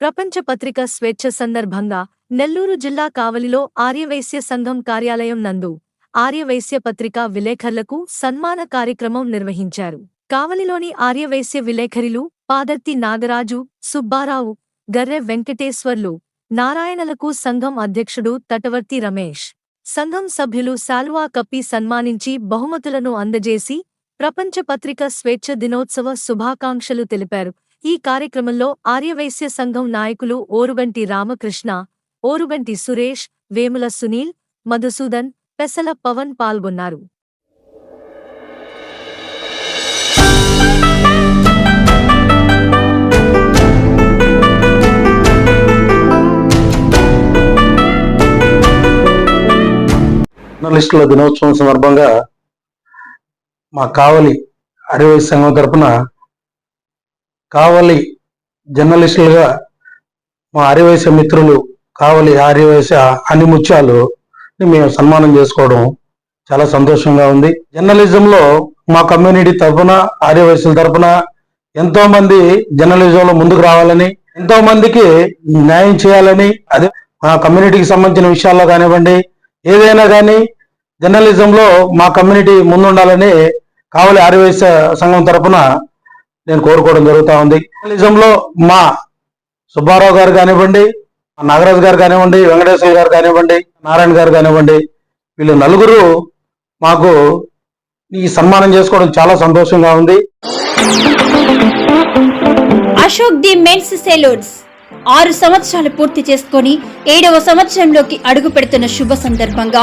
ప్రపంచ పత్రిక స్వేచ్ఛ సందర్భంగా నెల్లూరు జిల్లా కావలిలో ఆర్యవైశ్య సంఘం కార్యాలయం నందు ఆర్యవైశ్య పత్రిక విలేఖరులకు సన్మాన కార్యక్రమం నిర్వహించారు. కావలిలోని ఆర్యవైశ్య విలేఖరులు పాదర్తి నాగరాజు సుబ్బారావు గర్రె వెంకటేశ్వర్లు నారాయణలకు సంఘం అధ్యక్షుడు తటవర్తి రమేష్. సంఘం సభ్యులు శాల్వా కప్పి సన్మానించి బహుమతులను అందజేసి ప్రపంచ పత్రిక స్వేచ్ఛ దినోత్సవ శుభాకాంక్షలు తెలిపారు. ఈ కార్యక్రమంలో ఆర్యవైశ్య సంఘం నాయకులు ఓరుగంటి రామకృష్ణ ఓరుగంటి సురేష్ వేముల సునీల్ మధుసూదన్ పెసల పవన్ పాల్గొన్నారు. జర్నలిస్టుల దినోత్సవం సందర్భంగా మా కావలి అరవై సంఘం తరపున కావలి జర్నలిస్టులుగా మా ఆర్యవైశ్య మిత్రులు కావలి ఆర్యవైశ్య అన్ని ముత్యాలు మేము సన్మానం చేసుకోవడం చాలా సంతోషంగా ఉంది. జర్నలిజంలో మా కమ్యూనిటీ తరపున ఆర్యవైశ్యుల తరఫున ఎంతో మంది జర్నలిజంలో ముందుకు రావాలని ఎంతో మందికి న్యాయం చేయాలని అదే మా కమ్యూనిటీకి సంబంధించిన విషయాల్లో కానివ్వండి ఏదైనా కానీ జర్నలిజంలో మా కమ్యూనిటీ ముందుండాలని కావలి ఆర్యవైశ్య సంఘం తరపున నేను కోరుకోవడం జరుగుతూ ఉంది. జర్నలిజంలో మా సుబ్బారావు గారు కానివ్వండి మా నాగరాజు గారు కానివ్వండి వెంకటేశ్వర గారు కానివ్వండి నారాయణ గారు కానివ్వండి వీళ్ళు నలుగురు మాకు ఈ సన్మానం చేసుకోవడం చాలా సంతోషంగా ఉంది. అశోక్ ది మెన్స్ సెలూన్స్ ఆరు సంవత్సరాలు పూర్తి చేసుకొని ఏడవ సంవత్సరంలోకి అడుగు పెడుతున్న శుభ సందర్భంగా